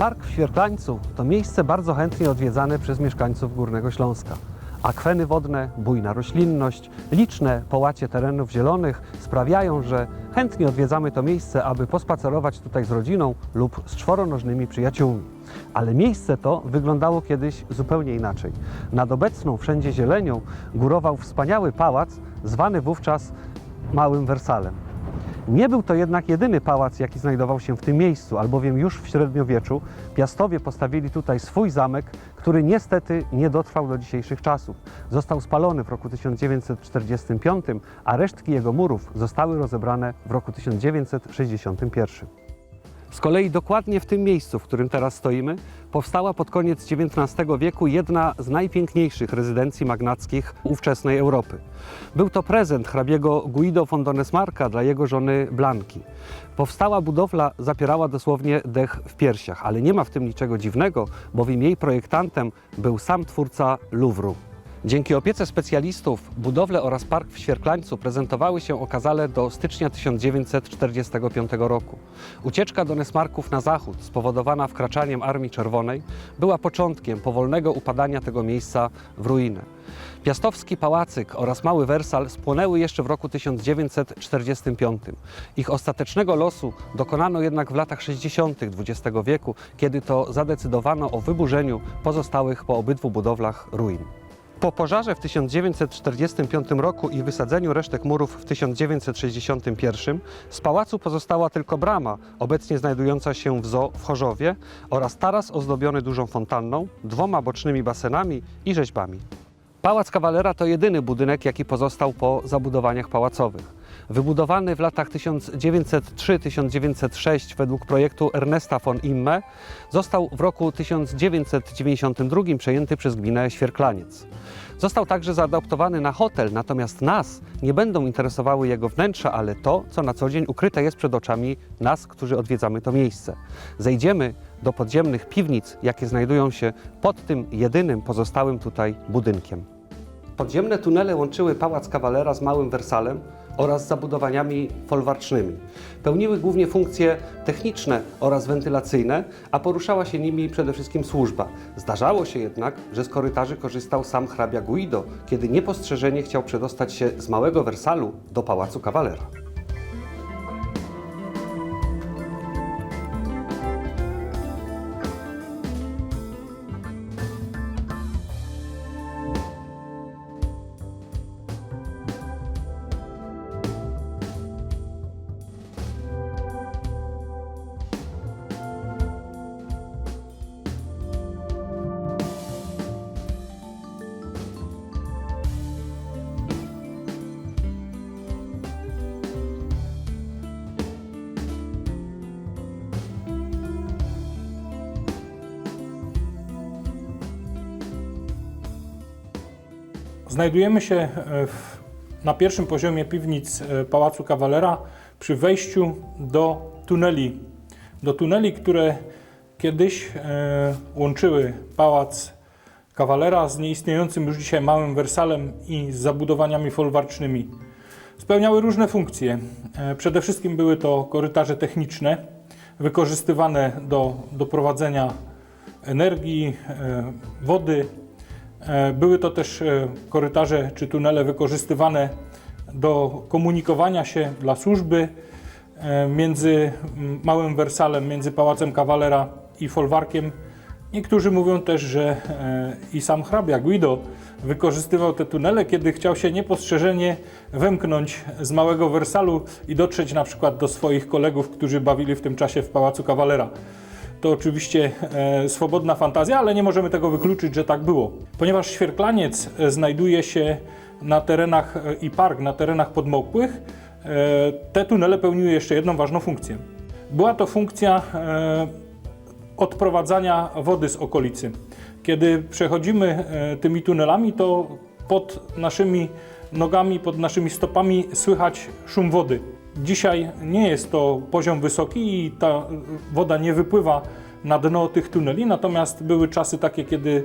Park w Świerklańcu to miejsce bardzo chętnie odwiedzane przez mieszkańców Górnego Śląska. Akweny wodne, bujna roślinność, liczne połacie terenów zielonych sprawiają, że chętnie odwiedzamy to miejsce, aby pospacerować tutaj z rodziną lub z czworonożnymi przyjaciółmi. Ale miejsce to wyglądało kiedyś zupełnie inaczej. Nad obecną wszędzie zielenią górował wspaniały pałac, zwany wówczas Małym Wersalem. Nie był to jednak jedyny pałac, jaki znajdował się w tym miejscu, albowiem już w średniowieczu Piastowie postawili tutaj swój zamek, który niestety nie dotrwał do dzisiejszych czasów. Został spalony w roku 1945, a resztki jego murów zostały rozebrane w roku 1961. Z kolei dokładnie w tym miejscu, w którym teraz stoimy, powstała pod koniec XIX wieku jedna z najpiękniejszych rezydencji magnackich ówczesnej Europy. Był to prezent hrabiego Guido von Donesmarka dla jego żony Blanki. Powstała budowla zapierała dosłownie dech w piersiach, ale nie ma w tym niczego dziwnego, bowiem jej projektantem był sam twórca Louvru. Dzięki opiece specjalistów budowle oraz park w Świerklańcu prezentowały się okazale do stycznia 1945 roku. Ucieczka Donesmarków na zachód, spowodowana wkraczaniem Armii Czerwonej, była początkiem powolnego upadania tego miejsca w ruinę. Piastowski Pałacyk oraz Mały Wersal spłonęły jeszcze w roku 1945. Ich ostatecznego losu dokonano jednak w latach 60. XX wieku, kiedy to zadecydowano o wyburzeniu pozostałych po obydwu budowlach ruin. Po pożarze w 1945 roku i wysadzeniu resztek murów w 1961 z pałacu pozostała tylko brama, obecnie znajdująca się w zoo w Chorzowie oraz taras ozdobiony dużą fontanną, dwoma bocznymi basenami i rzeźbami. Pałac Kawalera to jedyny budynek, jaki pozostał po zabudowaniach pałacowych. Wybudowany w latach 1903-1906 według projektu Ernesta von Imme, został w roku 1992 przejęty przez gminę Świerklaniec. Został także zaadaptowany na hotel, natomiast nas nie będą interesowały jego wnętrza, ale to, co na co dzień ukryte jest przed oczami nas, którzy odwiedzamy to miejsce. Zejdziemy do podziemnych piwnic, jakie znajdują się pod tym jedynym pozostałym tutaj budynkiem. Podziemne tunele łączyły Pałac Kawalera z Małym Wersalem oraz zabudowaniami folwarcznymi. Pełniły głównie funkcje techniczne oraz wentylacyjne, a poruszała się nimi przede wszystkim służba. Zdarzało się jednak, że z korytarzy korzystał sam hrabia Guido, kiedy niepostrzeżenie chciał przedostać się z Małego Wersalu do Pałacu Kawalera. Znajdujemy się e, w, na pierwszym poziomie piwnic e, Pałacu Kawalera przy wejściu do tuneli. Do tuneli, które kiedyś e, łączyły Pałac Kawalera z nieistniejącym już dzisiaj Małym Wersalem i z zabudowaniami folwarcznymi. Spełniały różne funkcje. Przede wszystkim były to korytarze techniczne, wykorzystywane do doprowadzenia energii, wody, Były to też e, korytarze czy tunele wykorzystywane do komunikowania się dla służby e, między Małym Wersalem, między Pałacem Kawalera i Folwarkiem. Niektórzy mówią też, że e, i sam hrabia Guido wykorzystywał te tunele, kiedy chciał się niepostrzeżenie wymknąć z Małego Wersalu i dotrzeć na przykład do swoich kolegów, którzy bawili w tym czasie w Pałacu Kawalera. To oczywiście e, swobodna fantazja, ale nie możemy tego wykluczyć, że tak było. Ponieważ Świerklaniec e, znajduje się na terenach e, i park na terenach podmokłych, e, te tunele pełniły jeszcze jedną ważną funkcję. Była to funkcja odprowadzania wody z okolicy. Kiedy przechodzimy tymi tunelami, to pod naszymi nogami, pod naszymi stopami słychać szum wody. Dzisiaj nie jest to poziom wysoki i ta woda nie wypływa na dno tych tuneli, natomiast były czasy takie, kiedy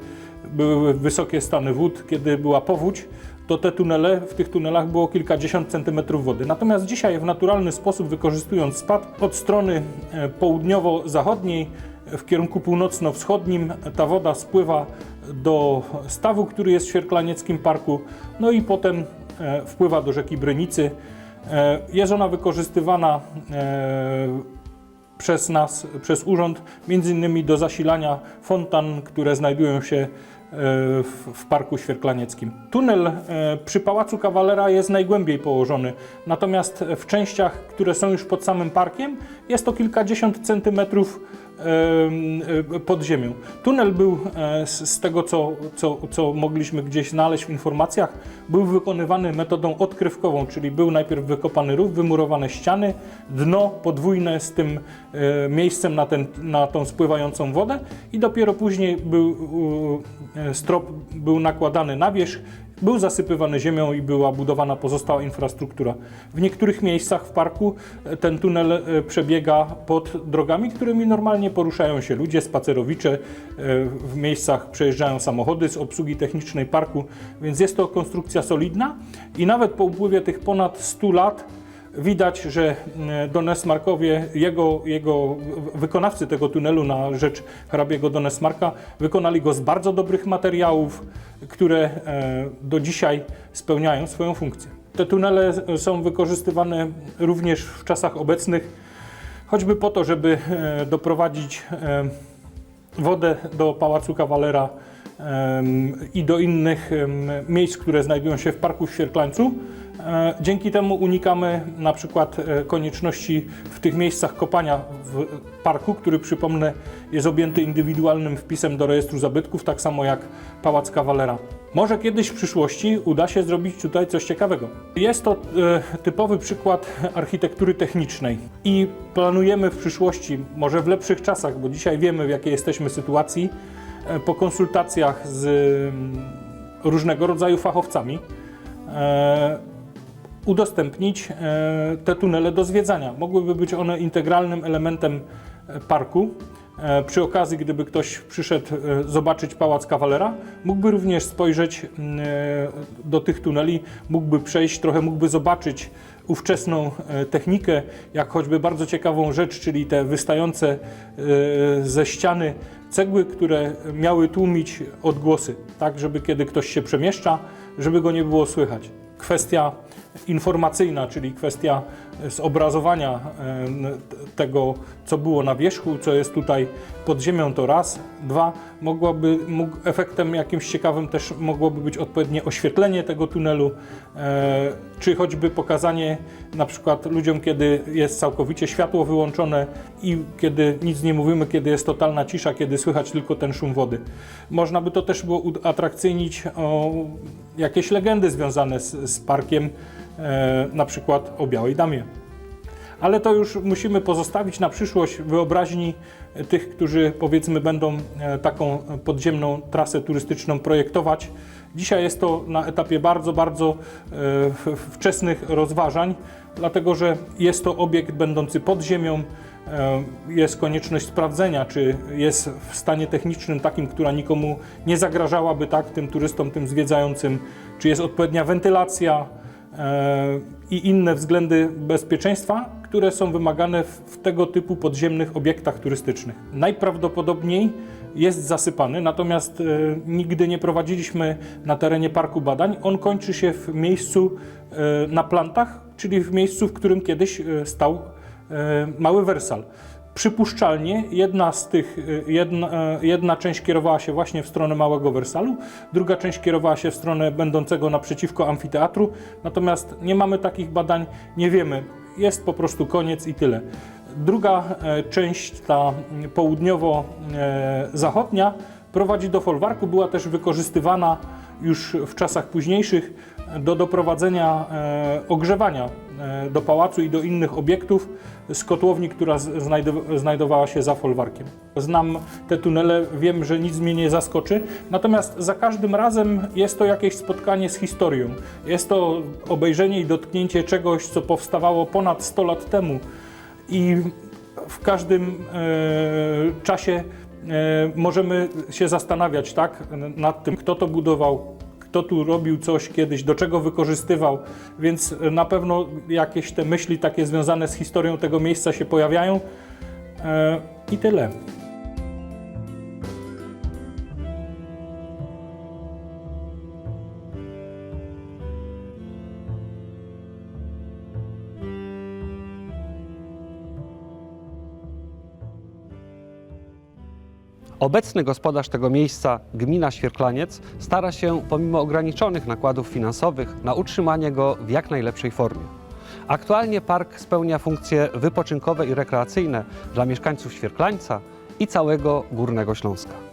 były wysokie stany wód, kiedy była powódź, to te tunele, w tych tunelach było kilkadziesiąt centymetrów wody. Natomiast dzisiaj w naturalny sposób, wykorzystując spad od strony e, południowo-zachodniej, w kierunku północno-wschodnim. Ta woda spływa do stawu, który jest w Świerklanieckim Parku, no i potem e, wpływa do rzeki Brynicy. E, Jest ona wykorzystywana e, przez nas, przez urząd, między innymi do zasilania fontan, które znajdują się e, w, Parku Świerklanieckim. Tunel przy Pałacu Kawalera jest najgłębiej położony, natomiast w częściach, które są już pod samym parkiem, jest to kilkadziesiąt centymetrów pod ziemią. Tunel był, e, z, tego co, co, co mogliśmy gdzieś znaleźć w informacjach, był wykonywany metodą odkrywkową, czyli był najpierw wykopany rów, wymurowane ściany, dno podwójne z tym e, miejscem na, ten, na tą spływającą wodę i dopiero później był, e, strop był nakładany na wierzch, był zasypywany ziemią i była budowana pozostała infrastruktura. W niektórych miejscach w parku e, ten tunel e, przebiega pod drogami, którymi normalnie poruszają się ludzie, spacerowicze. e, W miejscach przejeżdżają samochody z obsługi technicznej parku, więc jest to konstrukcja solidna i nawet po upływie tych ponad 100 lat Widać, że e, Donesmarkowie, jego, jego wykonawcy tego tunelu na rzecz hrabiego Donesmarka, wykonali go z bardzo dobrych materiałów, które e, do dzisiaj spełniają swoją funkcję. Te tunele są wykorzystywane również w czasach obecnych, choćby po to, żeby e, doprowadzić wodę do Pałacu Kawalera i do innych miejsc, które znajdują się w Parku w Świerklańcu. E, Dzięki temu unikamy na przykład e, konieczności w tych miejscach kopania w parku, który przypomnę jest objęty indywidualnym wpisem do rejestru zabytków, tak samo jak Pałac Kawalera. Może kiedyś w przyszłości uda się zrobić tutaj coś ciekawego. Jest to e, typowy przykład architektury technicznej i planujemy w przyszłości, może w lepszych czasach, bo dzisiaj wiemy w jakiej jesteśmy sytuacji, po konsultacjach z mm, różnego rodzaju fachowcami, udostępnić e, te tunele do zwiedzania. Mogłyby być one integralnym elementem e, parku. E, Przy okazji, gdyby ktoś przyszedł zobaczyć Pałac Kawalera, mógłby również spojrzeć do tych tuneli, mógłby przejść, trochę mógłby zobaczyć ówczesną technikę, jak choćby bardzo ciekawą rzecz, czyli te wystające ze ściany cegły, które miały tłumić odgłosy, tak żeby kiedy ktoś się przemieszcza, żeby go nie było słychać. Kwestia informacyjna, czyli kwestia zobrazowania e, tego, co było na wierzchu, co jest tutaj pod ziemią, to raz. Dwa, mogłaby, mógł, efektem jakimś ciekawym też mogłoby być odpowiednie oświetlenie tego tunelu, e, czy choćby pokazanie na przykład ludziom, kiedy jest całkowicie światło wyłączone i kiedy nic nie mówimy, kiedy jest totalna cisza, kiedy słychać tylko ten szum wody. Można by to też było uatrakcyjnić o jakieś legendy związane z, z parkiem, e, na przykład o Białej Damie. Ale to już musimy pozostawić na przyszłość wyobraźni tych, którzy powiedzmy będą e, taką podziemną trasę turystyczną projektować. Dzisiaj jest to na etapie bardzo, bardzo e, wczesnych rozważań, dlatego że jest to obiekt będący pod ziemią. E, Jest konieczność sprawdzenia, czy jest w stanie technicznym takim, która nikomu nie zagrażałaby tak tym turystom, tym zwiedzającym, czy jest odpowiednia wentylacja, e, i inne względy bezpieczeństwa, które są wymagane w, tego typu podziemnych obiektach turystycznych. Najprawdopodobniej jest zasypany, natomiast e, nigdy nie prowadziliśmy na terenie parku badań. On kończy się w miejscu e, na plantach, czyli w miejscu, w którym kiedyś e, stał e, mały wersal. Przypuszczalnie jedna z tych, y, jedna, e, jedna część kierowała się właśnie w stronę Małego Wersalu, druga część kierowała się w stronę będącego naprzeciwko amfiteatru, natomiast nie mamy takich badań, nie wiemy, jest po prostu koniec i tyle. Druga e, część, ta południowo-zachodnia, prowadzi do folwarku, była też wykorzystywana już w czasach późniejszych do doprowadzenia e, ogrzewania e, do pałacu i do innych obiektów z kotłowni, która znajdowała się za folwarkiem. Znam te tunele, wiem, że nic mnie nie zaskoczy, natomiast za każdym razem jest to jakieś spotkanie z historią. Jest to obejrzenie i dotknięcie czegoś, co powstawało ponad 100 lat temu i w każdym e, czasie możemy się zastanawiać tak, nad tym, kto to budował, kto tu robił coś kiedyś, do czego wykorzystywał, więc na pewno jakieś te myśli takie związane z historią tego miejsca się pojawiają. E, I tyle. Obecny gospodarz tego miejsca, gmina Świerklaniec, stara się pomimo ograniczonych nakładów finansowych na utrzymanie go w jak najlepszej formie. Aktualnie park spełnia funkcje wypoczynkowe i rekreacyjne dla mieszkańców Świerklańca i całego Górnego Śląska.